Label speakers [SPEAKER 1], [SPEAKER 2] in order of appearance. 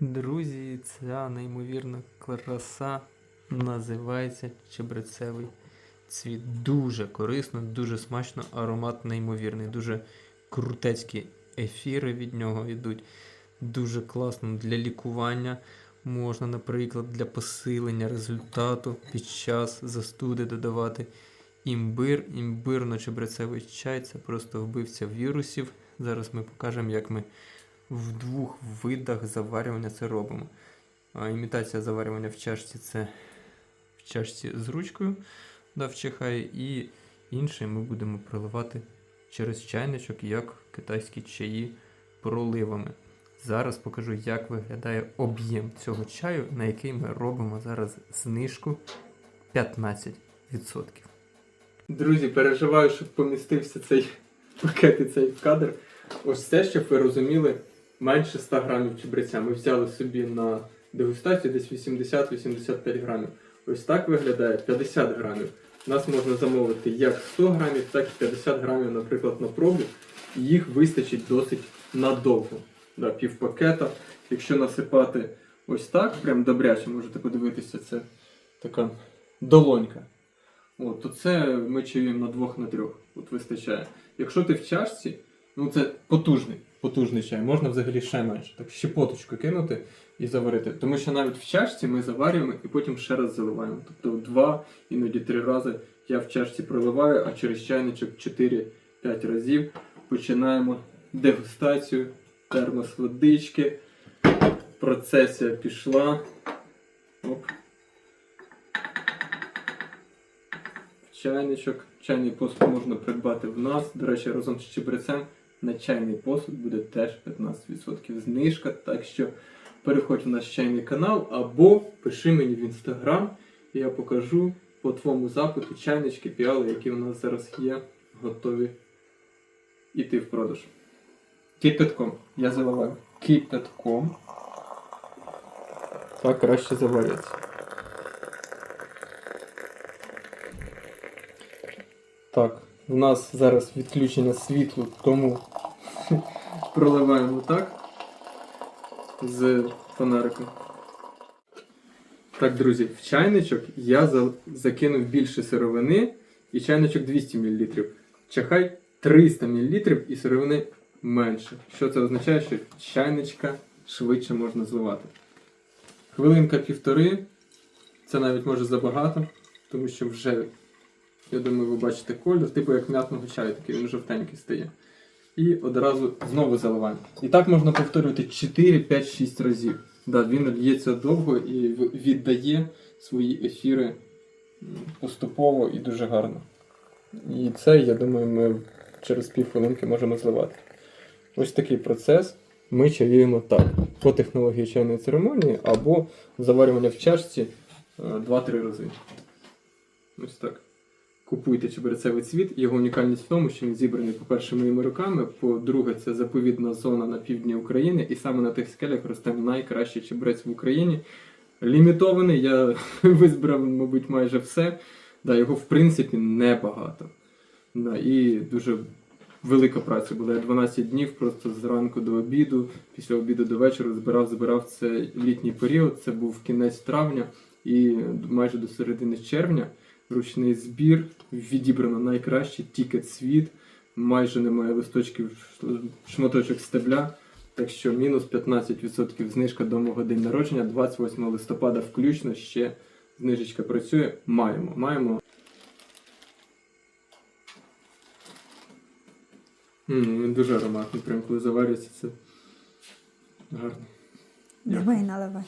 [SPEAKER 1] Друзі, ця неймовірна краса називається чебрецевий цвіт. Дуже корисно, дуже смачно, аромат неймовірний, дуже крутецькі ефіри від нього йдуть. Дуже класно для лікування. Можна, наприклад, для посилення результату під час застуди додавати імбир, імбирно-чебрецевий чай це просто вбивця вірусів. Зараз ми покажемо, як ми в двох видах заварювання це робимо. Імітація заварювання в чашці це в чашці з ручкою да, в Чехаї, і інше ми будемо проливати через чайничок, як китайські чаї проливами. Зараз покажу, як виглядає об'єм цього чаю, на який ми робимо зараз знижку 15%. Друзі, переживаю, щоб помістився цей пакет і цей кадр. Ось це, щоб ви розуміли, менше 100 грамів чебреця. Ми взяли собі на дегустацію десь 80-85 грамів. Ось так виглядає 50 грамів. Нас можна замовити як 100 грамів, так і 50 грамів, наприклад, на пробу. Їх вистачить досить надовго. Да, пів пакета. Якщо насипати ось так, прям добряче, можете подивитися, це така долонька. От, то це ми чаюємо на двох на трьох. От вистачає. Якщо ти в чашці, ну це потужний, потужний чай. Можна взагалі ще менше. Так щепоточку кинути і заварити. Тому що навіть в чашці ми заварюємо і потім ще раз заливаємо. Тобто два, іноді три рази я в чашці проливаю, а через чайничок 4-5 разів починаємо дегустацію, термос водички. Процесія пішла. Оп. Чайничок. Чайний посуд можна придбати в нас. До речі, разом з чебрецем на чайний посуд буде теж 15% знижка. Так що переходь в наш чайний канал або пиши мені в інстаграм, і я покажу по твоєму запиту чайнички, піали, які у нас зараз є, готові йти в продаж. Кипятком. Я заливаю кипятком. Так краще заварюється. Так, в нас зараз відключення світлу, тому проливаємо так з фонариком. Так, друзі, в чайничок я закинув більше сировини і чайничок 200 мл. Чахай 300 мл і сировини менше. Що це означає, що чайничка швидше можна зливати. Хвилинка півтори, це навіть може забагато, тому що вже я думаю, ви бачите колір, типу як м'ятного чаю, такий він жовтенький стає. І одразу знову заливаємо. І так можна повторювати 4, 5, 6 разів. Да, він л'ється довго і віддає свої ефіри поступово і дуже гарно. І це, я думаю, ми через півхвилинки можемо зливати. Ось такий процес ми чаюємо так. По технології чайної церемонії або заварювання в чашці е, 2-3 рази. Ось так. Купуйте чебрецевий цвіт. Його унікальність в тому, що він зібраний, по-перше, моїми руками. По-друге, це заповідна зона на півдні України, і саме на тих скелях росте найкращий чебрець в Україні. Лімітований, я визбирав, мабуть, майже все. Да, його, в принципі, небагато. Да, і дуже велика праця була. Я 12 днів просто зранку до обіду, після обіду до вечора збирав, збирав це літній період. Це був кінець травня і майже до середини червня. Ручний збір, відібрано найкраще, тільки цвіт, майже немає листочків, шматочок стебля. Так що мінус 15% знижка до мого день народження, 28 листопада включно ще знижечка працює. Маємо. Маємо. М, Він дуже ароматний, прям коли заварюється, це гарно.
[SPEAKER 2] Давай наливай.